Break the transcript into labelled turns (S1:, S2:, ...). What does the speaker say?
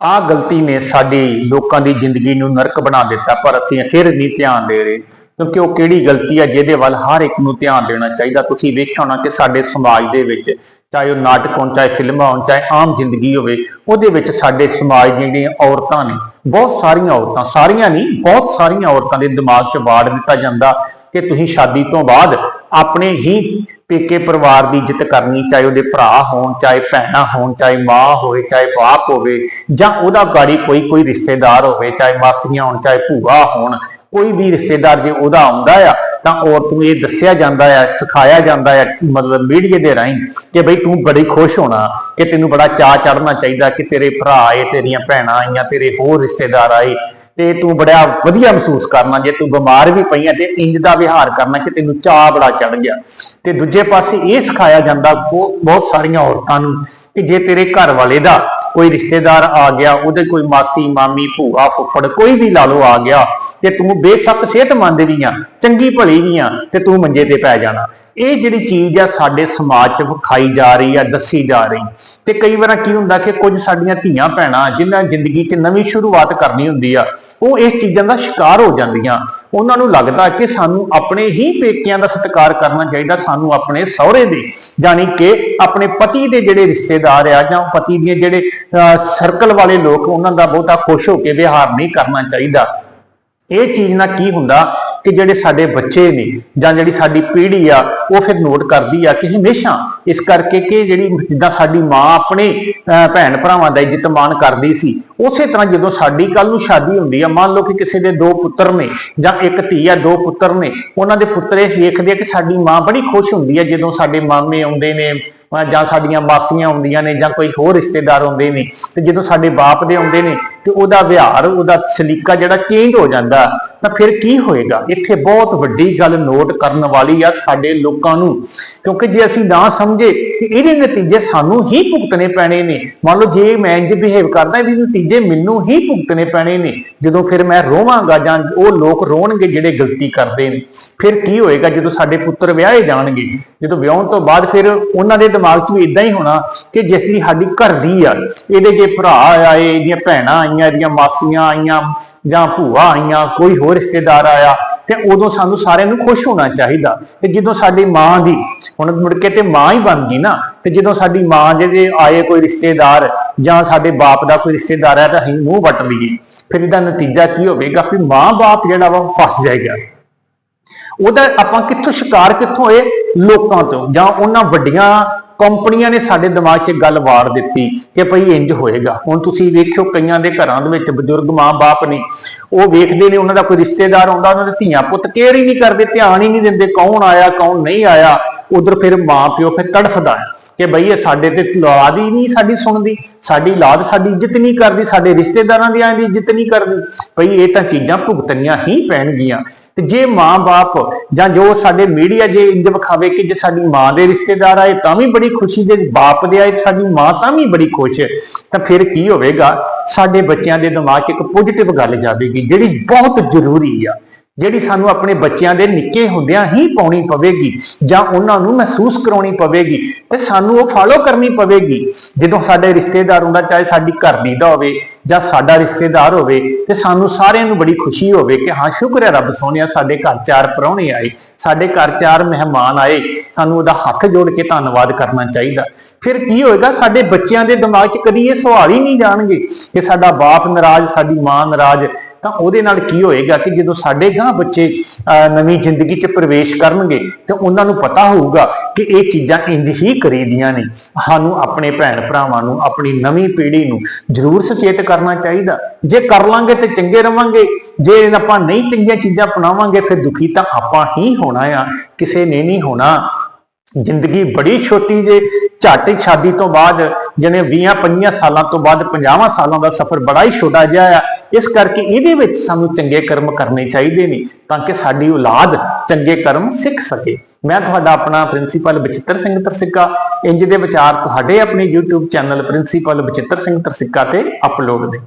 S1: ਆ ਗਲਤੀ ਨੇ ਸਾਡੀ ਲੋਕਾਂ ਦੀ ਜ਼ਿੰਦਗੀ ਨੂੰ ਨਰਕ ਬਣਾ ਦਿੱਤਾ, ਪਰ ਅਸੀਂ ਫਿਰ ਨਹੀਂ ਧਿਆਨ ਦੇ ਰਹੇ, ਕਿਉਂਕਿ ਉਹ ਕਿਹੜੀ ਗਲਤੀ ਹੈ ਜਿਹਦੇ ਵੱਲ ਹਰ ਇੱਕ ਨੂੰ ਧਿਆਨ ਦੇਣਾ ਚਾਹੀਦਾ। ਤੁਸੀਂ ਵੇਖਿਆ ਹੋਣਾ ਕਿ ਸਾਡੇ ਸਮਾਜ ਦੇ ਵਿੱਚ ਚਾਹੇ ਉਹ ਨਾਟਕ ਹੋਣ, ਚਾਹੇ ਫਿਲਮਾਂ ਹੋਣ, ਚਾਹੇ ਆਮ ਜ਼ਿੰਦਗੀ ਹੋਵੇ, ਉਹਦੇ ਵਿੱਚ ਸਾਡੇ ਸਮਾਜ ਦੀਆਂ ਜਿਹੜੀਆਂ ਔਰਤਾਂ ਨੇ ਬਹੁਤ ਸਾਰੀਆਂ ਔਰਤਾਂ, ਸਾਰੀਆਂ ਨਹੀਂ, ਬਹੁਤ ਸਾਰੀਆਂ ਔਰਤਾਂ ਦੇ ਦਿਮਾਗ 'ਚ ਵਾੜ ਦਿੱਤਾ ਜਾਂਦਾ ਕਿ ਤੁਸੀਂ ਸ਼ਾਦੀ ਤੋਂ ਬਾਅਦ ਆਪਣੇ ਹੀ ਪੇਕੇ ਪਰਿਵਾਰ ਦੀ ਇੱਜ਼ਤ ਕਰਨੀ, ਚਾਹੇ ਉਹਦੇ ਭਰਾ ਹੋਣ, ਚਾਹੇ ਭੈਣਾਂ ਹੋਣ, ਚਾਹੇ ਮਾਂ ਹੋਵੇ, ਚਾਹੇ ਬਾਪ ਹੋਵੇ, ਜਾਂ ਉਹਦਾ ਗਾੜੀ ਕੋਈ ਕੋਈ ਰਿਸ਼ਤੇਦਾਰ ਹੋਵੇ, ਚਾਹੇ ਮਾਸੀਆਂ ਹੋਣ, ਚਾਹੇ ਭੂਆ ਹੋਣ, ਕੋਈ ਵੀ ਰਿਸ਼ਤੇਦਾਰ ਜੇ ਉਹਦਾ ਆਉਂਦਾ ਆ, ਤਾਂ ਔਰਤ ਨੂੰ ਇਹ ਦੱਸਿਆ ਜਾਂਦਾ ਆ, ਸਿਖਾਇਆ ਜਾਂਦਾ ਆ, ਮਤਲਬ ਮੀਡੀਆ ਦੇ ਰਾਹੀਂ ਕਿ ਬਈ ਤੂੰ ਬੜੀ ਖੁਸ਼ ਹੋਣਾ, ਕਿ ਤੈਨੂੰ ਬੜਾ ਚਾਅ ਚੜਨਾ ਚਾਹੀਦਾ ਕਿ ਤੇਰੇ ਭਰਾ ਆਏ, ਤੇਰੀਆਂ ਭੈਣਾਂ ਆਈਆਂ, ਤੇਰੇ ਹੋਰ ਰਿਸ਼ਤੇਦਾਰ ਆਏ। ਤੇ ਤੂੰ ਬੜਾ ਵਧੀਆ ਮਹਿਸੂਸ ਕਰਨਾ, ਜੇ ਤੂੰ ਬਿਮਾਰ ਵੀ ਪਈ ਆ ਤੇ ਇੰਜ ਦਾ ਵਿਹਾਰ ਕਰਨਾ ਕਿ ਤੈਨੂੰ ਚਾਹ ਬੜਾ ਚੜ ਗਿਆ। ਤੇ ਦੂਜੇ ਪਾਸੇ ਇਹ ਸਿਖਾਇਆ ਜਾਂਦਾ ਬਹੁ- ਬਹੁਤ ਸਾਰੀਆਂ ਔਰਤਾਂ ਨੂੰ ਕਿ ਜੇ ਤੇਰੇ ਘਰ ਵਾਲੇ ਦਾ ਕੋਈ ਰਿਸ਼ਤੇਦਾਰ ਆ ਗਿਆ, ਉਹਦੇ ਕੋਈ ਮਾਸੀ, ਮਾਮੀ, ਭੂਆ, ਫੁੱਫੜ, ਕੋਈ ਵੀ ਲਾ ਲਓ ਆ ਗਿਆ, ਤੇ ਤੂੰ ਬੇਸ਼ੱਕ ਸਿਹਤਮੰਦ ਵੀ ਆ, ਚੰਗੀ ਭਲੀ ਵੀ ਆ, ਤੇ ਤੂੰ ਮੰਜੇ ਤੇ ਪੈ ਜਾਣਾ। ਇਹ ਜਿਹੜੀ ਚੀਜ਼ ਆ ਸਾਡੇ ਸਮਾਜ 'ਚ ਵਿਖਾਈ ਜਾ ਰਹੀ ਆ, ਦੱਸੀ ਜਾ ਰਹੀ। ਤੇ ਕਈ ਵਾਰ ਕੀ ਹੁੰਦਾ ਕਿ ਕੁਝ ਸਾਡੀਆਂ ਧੀਆਂ ਭੈਣਾਂ ਜਿਨ੍ਹਾਂ ਜ਼ਿੰਦਗੀ 'ਚ ਨਵੀਂ ਸ਼ੁਰੂਆਤ ਕਰਨੀ ਹੁੰਦੀ ਆ, ਉਹ ਇਸ ਚੀਜ਼ਾਂ ਦਾ ਸ਼ਿਕਾਰ ਹੋ ਜਾਂਦੀਆਂ। ਉਹਨਾਂ ਨੂੰ ਲੱਗਦਾ ਕਿ ਸਾਨੂੰ ਆਪਣੇ ਹੀ ਪੇਕਿਆਂ ਦਾ ਸਤਿਕਾਰ ਕਰਨਾ ਚਾਹੀਦਾ, ਸਾਨੂੰ ਆਪਣੇ ਸਹੁਰੇ ਦੇ ਯਾਨੀ ਕਿ ਆਪਣੇ ਪਤੀ ਦੇ ਜਿਹੜੇ ਰਿਸ਼ਤੇਦਾਰ ਆ ਜਾਂ ਪਤੀ ਦੀਆਂ ਜਿਹੜੇ ਸਰਕਲ ਵਾਲੇ ਲੋਕ ਉਹਨਾਂ ਦਾ ਬਹੁਤਾ ਖੁਸ਼ ਹੋ ਕੇ ਵਿਹਾਰ ਨਹੀਂ ਕਰਨਾ ਚਾਹੀਦਾ। ਇਹ ਚੀਜ਼ ਨਾਲ ਕੀ ਹੁੰਦਾ ਕਿ ਜਿਹੜੇ ਸਾਡੇ ਬੱਚੇ ਨੇ ਜਾਂ ਜਿਹੜੀ ਸਾਡੀ ਪੀੜ੍ਹੀ ਆ ਉਹ ਫਿਰ ਨੋਟ ਕਰਦੀ ਆ ਕਿ ਹਮੇਸ਼ਾ ਇਸ ਕਰਕੇ ਕਿ ਜਿਹੜੀ ਜਿੱਦਾਂ ਸਾਡੀ ਮਾਂ ਆਪਣੇ ਅਹ, ਭੈਣ ਭਰਾਵਾਂ ਦਾ ਇੱਜ਼ਤ ਮਾਣ ਕਰਦੀ ਸੀ ਉਸੇ ਤਰ੍ਹਾਂ ਜਦੋਂ ਸਾਡੀ ਕੱਲ ਨੂੰ ਸ਼ਾਦੀ ਹੁੰਦੀ ਆ ਮੰਨ ਲਓ ਕਿ ਕਿਸੇ ਦੇ ਦੋ ਪੁੱਤਰ ਨੇ ਜਾਂ ਇੱਕ ਧੀ ਆ ਦੋ ਪੁੱਤਰ ਨੇ ਉਹਨਾਂ ਦੇ ਪੁੱਤਰ ਇਹ ਵੇਖਦੇ ਆ ਕਿ ਸਾਡੀ ਮਾਂ ਬੜੀ ਖੁਸ਼ ਹੁੰਦੀ ਆ ਜਦੋਂ ਸਾਡੇ ਮਾਮੇ ਆਉਂਦੇ ਨੇ ਜਾਂ ਸਾਡੀਆਂ ਮਾਸੀਆਂ ਆਉਂਦੀਆਂ ਨੇ ਜਾਂ ਕੋਈ ਹੋਰ ਰਿਸ਼ਤੇਦਾਰ ਆਉਂਦੇ ਨੇ, ਤੇ ਜਦੋਂ ਸਾਡੇ ਬਾਪ ਦੇ ਆਉਂਦੇ ਨੇ, ਤੇ ਉਹਦਾ ਵਿਹਾਰ, ਉਹਦਾ ਸਲੀਕਾ ਜਿਹੜਾ ਚੇਂਜ ਹੋ ਜਾਂਦਾ। ਤਾਂ ਫਿਰ ਕੀ ਹੋਏਗਾ? ਇੱਥੇ ਬਹੁਤ ਵੱਡੀ ਗੱਲ ਨੋਟ ਕਰਨ ਵਾਲੀ ਆ ਸਾਡੇ ਲੋਕਾਂ ਨੂੰ। ਕਿਉਂਕਿ ਜੇ ਅਸੀਂ ਨਾ ਸਮਝੇ ਕਿ ਇਹਦੇ ਨਤੀਜੇ ਸਾਨੂੰ ਹੀ ਭੁਗਤਣੇ ਪੈਣੇ ਨੇ। ਮੰਨ ਲਓ ਜੇ ਮੈਂ ਇੰਜ ਬਿਹੇਵ ਕਰਦਾ, ਇਹਦੇ ਨਤੀਜੇ ਮੈਨੂੰ ਹੀ ਭੁਗਤਣੇ ਪੈਣੇ ਨੇ। ਜਦੋਂ ਫਿਰ ਮੈਂ ਰੋਵਾਂਗਾ ਜਾਂ ਉਹ ਲੋਕ ਰੋਣਗੇ ਜਿਹੜੇ ਗਲਤੀ ਕਰਦੇ ਨੇ, ਫਿਰ ਕੀ ਹੋਏਗਾ ਜਦੋਂ ਸਾਡੇ ਪੁੱਤਰ ਵਿਆਹੇ ਜਾਣਗੇ? ਜਦੋਂ ਵਿਆਹਣ ਤੋਂ ਬਾਅਦ ਫਿਰ ਉਹਨਾਂ ਦੇ ਦਿਮਾਗ 'ਚ ਵੀ ਇਦਾਂ ਹੀ ਹੋਣਾ ਕਿ ਜਿਸ ਦੀ ਸਾਡੀ ਘਰ ਦੀ ਆ, ਇਹਦੇ ਜੇ ਭਰਾ ਆਏ, ਇਹਦੀਆਂ ਭੈਣਾਂ ਆਈਆਂ, ਇਹਦੀਆਂ ਮਾਸੀਆਂ ਆਈਆਂ ਜਾਂ ਭੂਆ ਆਈਆਂ, ਕੋਈ ਹੋਰ ਰਿਸ਼ਤੇਦਾਰ ਆਇਆ ਤੇ ਉਦੋਂ ਸਾਨੂੰ ਸਾਰਿਆਂ ਨੂੰ ਖੁਸ਼ ਹੋਣਾ ਚਾਹੀਦਾ। ਤੇ ਜਦੋਂ ਸਾਡੀ ਮਾਂ ਦੀ, ਹੁਣ ਮੁੜ ਕੇ ਤੇ ਮਾਂ ਹੀ ਬਣ ਗਈ ਨਾ, ਤੇ ਜਦੋਂ ਸਾਡੀ ਮਾਂ ਜਿਹਦੇ ਆਏ ਕੋਈ ਰਿਸ਼ਤੇਦਾਰ ਜਾਂ ਸਾਡੇ ਬਾਪ ਦਾ ਕੋਈ ਰਿਸ਼ਤੇਦਾਰ ਹੈ ਤਾਂ ਅਸੀਂ ਮੂੰਹ ਵੱਟ ਲਈਏ। ਫਿਰ ਇਹਦਾ ਨਤੀਜਾ ਕੀ ਹੋਵੇਗਾ? ਕਿ ਮਾਂ-ਬਾਪ ਜਿਹੜਾ ਵਾ ਉਹ ਫਸ ਜਾਏਗਾ। ਉਹਦਾ ਆਪਾਂ ਕਿੱਥੋਂ ਸ਼ਿਕਾਰ ਕਿੱਥੋਂ ਹੋਏ? ਲੋਕਾਂ ਤੋਂ, ਜਾਂ ਉਹਨਾਂ ਵੱਡੀਆਂ ਕੰਪਨੀਆਂ ਨੇ ਸਾਡੇ ਦਿਮਾਗ 'ਚ ਗੱਲ ਵਾੜ ਦਿੱਤੀ ਕਿ ਭਈ ਇੰਜ ਹੋਏਗਾ। ਹੁਣ ਤੁਸੀਂ ਵੇਖਿਓ ਕਈਆਂ ਦੇ ਘਰਾਂ ਦੇ ਵਿੱਚ ਬਜ਼ੁਰਗ ਮਾਂ-ਬਾਪ ਨੇ, ਉਹ ਵੇਖਦੇ ਨੇ, ਉਹਨਾਂ ਦਾ ਕੋਈ ਰਿਸ਼ਤੇਦਾਰ ਆਉਂਦਾ ਉਹਨਾਂ ਦੇ ਧੀਆਂ ਪੁੱਤ ਕੇਅਰ ਹੀ ਨਹੀਂ ਕਰਦੇ, ਧਿਆਨ ਹੀ ਨਹੀਂ ਦਿੰਦੇ ਕੌਣ ਆਇਆ, ਕੌਣ ਨਹੀਂ ਆਇਆ। ਉਧਰ ਫਿਰ ਮਾਂ-ਪਿਓ ਫਿਰ ਤੜਫਦਾ ਹੈ। ਕਿ ਬਈ ਇਹ ਸਾਡੇ ਤੇ ਔਲਾਦ ਹੀ ਨਹੀਂ ਸਾਡੀ ਸੁਣਦੀ, ਸਾਡੀ ਔਲਾਦ ਸਾਡੀ ਇੱਜ਼ਤ ਨਹੀਂ ਕਰਦੀ, ਸਾਡੇ ਰਿਸ਼ਤੇਦਾਰਾਂ ਦੀ ਦੀ ਇੱਜ਼ਤ ਨਹੀਂ ਕਰਦੀ। ਬਈ ਇਹ ਤਾਂ ਚੀਜ਼ਾਂ ਭੁਗਤਣੀਆਂ ਹੀ ਪੈਣਗੀਆਂ। ਤੇ ਜੇ ਮਾਂ-ਬਾਪ ਜਾਂ ਜੋ ਸਾਡੇ ਮੀਡੀਆ ਜੇ ਇੰਜ ਵਿਖਾਵੇ ਕਿ ਜੇ ਸਾਡੀ ਮਾਂ ਦੇ ਰਿਸ਼ਤੇਦਾਰ ਆਏ ਤਾਂ ਵੀ ਬੜੀ ਖੁਸ਼ੀ, ਜੇ ਬਾਪ ਦੇ ਆਏ ਸਾਡੀ ਮਾਂ ਤਾਂ ਵੀ ਬੜੀ ਖੁਸ਼। ਤਾਂ ਫਿਰ ਕੀ ਹੋਵੇਗਾ? ਸਾਡੇ ਬੱਚਿਆਂ ਦੇ ਦਿਮਾਗ 'ਚ ਇੱਕ ਪੋਜ਼ਿਟਿਵ ਗੱਲ ਜਾਵੇਗੀ ਜਿਹੜੀ ਬਹੁਤ ਜ਼ਰੂਰੀ ਆ। ਜਿਹੜੀ ਸਾਨੂੰ ਆਪਣੇ ਬੱਚਿਆਂ ਦੇ ਨਿੱਕੇ ਹੁੰਦਿਆਂ ਹੀ ਪਾਉਣੀ ਪਵੇਗੀ ਜਾਂ ਉਹਨਾਂ ਨੂੰ ਮਹਿਸੂਸ ਕਰਾਉਣੀ ਪਵੇਗੀ ਤੇ ਸਾਨੂੰ ਉਹ ਫਾਲੋ ਕਰਨੀ ਪਵੇਗੀ। ਜਦੋਂ ਸਾਡੇ ਰਿਸ਼ਤੇਦਾਰ ਹੁੰਦਾ, ਚਾਹੇ ਸਾਡੀ ਘਰ ਦੀ ਦਾ ਹੋਵੇ ਜਾਂ ਸਾਡਾ ਰਿਸ਼ਤੇਦਾਰ ਹੋਵੇ ਤੇ ਸਾਨੂੰ ਸਾਰਿਆਂ ਨੂੰ ਬੜੀ ਖੁਸ਼ੀ ਹੋਵੇ ਕਿ ਹਾਂ ਸ਼ੁਕਰ ਹੈ ਰੱਬ ਸੋਹਣਿਆ ਸਾਡੇ ਘਰ ਚਾਰ ਪ੍ਰਾਹੁਣੇ ਆਏ ਸਾਡੇ ਘਰ ਚਾਰ ਮਹਿਮਾਨ ਆਏ ਸਾਨੂੰ ਉਹਦਾ ਹੱਥ ਜੋੜ ਕੇ ਧੰਨਵਾਦ ਕਰਨਾ ਚਾਹੀਦਾ। ਫਿਰ ਕੀ ਹੋਏਗਾ ਸਾਡੇ ਬੱਚਿਆਂ ਦੇ ਦਿਮਾਗ 'ਚ ਕਦੀ ਇਹ ਸਵਾਲ ਹੀ ਨਹੀਂ ਜਾਣਗੇ ਕਿ ਸਾਡਾ ਬਾਪ ਨਾਰਾਜ਼ ਸਾਡੀ ਮਾਂ ਨਾਰਾਜ਼ ਤਾਂ ਉਹਦੇ ਨਾਲ ਕੀ ਹੋਏਗਾ ਕਿ ਜਦੋਂ ਸਾਡੇ ਗਾਂ ਬੱਚੇ ਅਹ, ਨਵੀਂ ਜ਼ਿੰਦਗੀ 'ਚ ਪ੍ਰਵੇਸ਼ ਕਰਨਗੇ ਤੇ ਉਹਨਾਂ ਨੂੰ ਪਤਾ ਹੋਊਗਾ ਕਿ ਇਹ ਚੀਜ਼ਾਂ ਇੰਜ ਹੀ ਕਰੀਦੀਆਂ ਨੇ। ਸਾਨੂੰ ਆਪਣੇ ਭੈਣ ਭਰਾਵਾਂ ਨੂੰ, ਆਪਣੀ ਨਵੀਂ ਪੀੜ੍ਹੀ ਨੂੰ ਜ਼ਰੂਰ ਸੁਚੇਤ ਕਰਨਾ ਚਾਹੀਦਾ। ਜੇ ਕਰ ਲਾਂਗੇ ਤੇ ਚੰਗੇ ਰਵਾਂਗੇ। ਜੇ ਆਪਾਂ ਨਹੀਂ ਚੰਗੀਆਂ ਚੀਜ਼ਾਂ ਅਪਣਾਵਾਂਗੇ, ਫਿਰ ਦੁਖੀ ਤਾਂ ਆਪਾਂ ਹੀ ਹੋਣਾ ਆ। ਕਿਸੇ ਨੇ ਨਹੀਂ ਹੋਣਾ। ਜ਼ਿੰਦਗੀ ਬੜੀ ਛੋਟੀ ਜੇ, ਝੱਟ ਸ਼ਾਦੀ ਤੋਂ ਬਾਅਦ ਜਿਹਨੇ 20 25 ਸਾਲਾਂ ਤੋਂ ਬਾਅਦ 50 ਸਾਲਾਂ ਦਾ ਸਫ਼ਰ ਬੜਾ ਹੀ ਛੋਟਾ ਜਿਹਾ ਆ। ਇਸ ਕਰਕੇ ਇਹਦੇ ਵਿੱਚ ਸਾਨੂੰ ਚੰਗੇ ਕਰਮ ਕਰਨੇ ਚਾਹੀਦੇ ਨੇ, ਤਾਂ ਕਿ ਸਾਡੀ ਔਲਾਦ ਚੰਗੇ ਕਰਮ ਸਿੱਖ ਸਕੇ। ਮੈਂ ਤੁਹਾਡਾ ਆਪਣਾ ਪ੍ਰਿੰਸੀਪਲ ਬਚਿੱਤਰ ਸਿੰਘ ਤਰਸਿੱਕਾ ਇੰਜ ਦੇ ਵਿਚਾਰ ਤੁਹਾਡੇ ਆਪਣੇ YouTube channel principal Bachittar Singh Tarsikka ਤੇ ਅਪਲੋਡ ਨੇ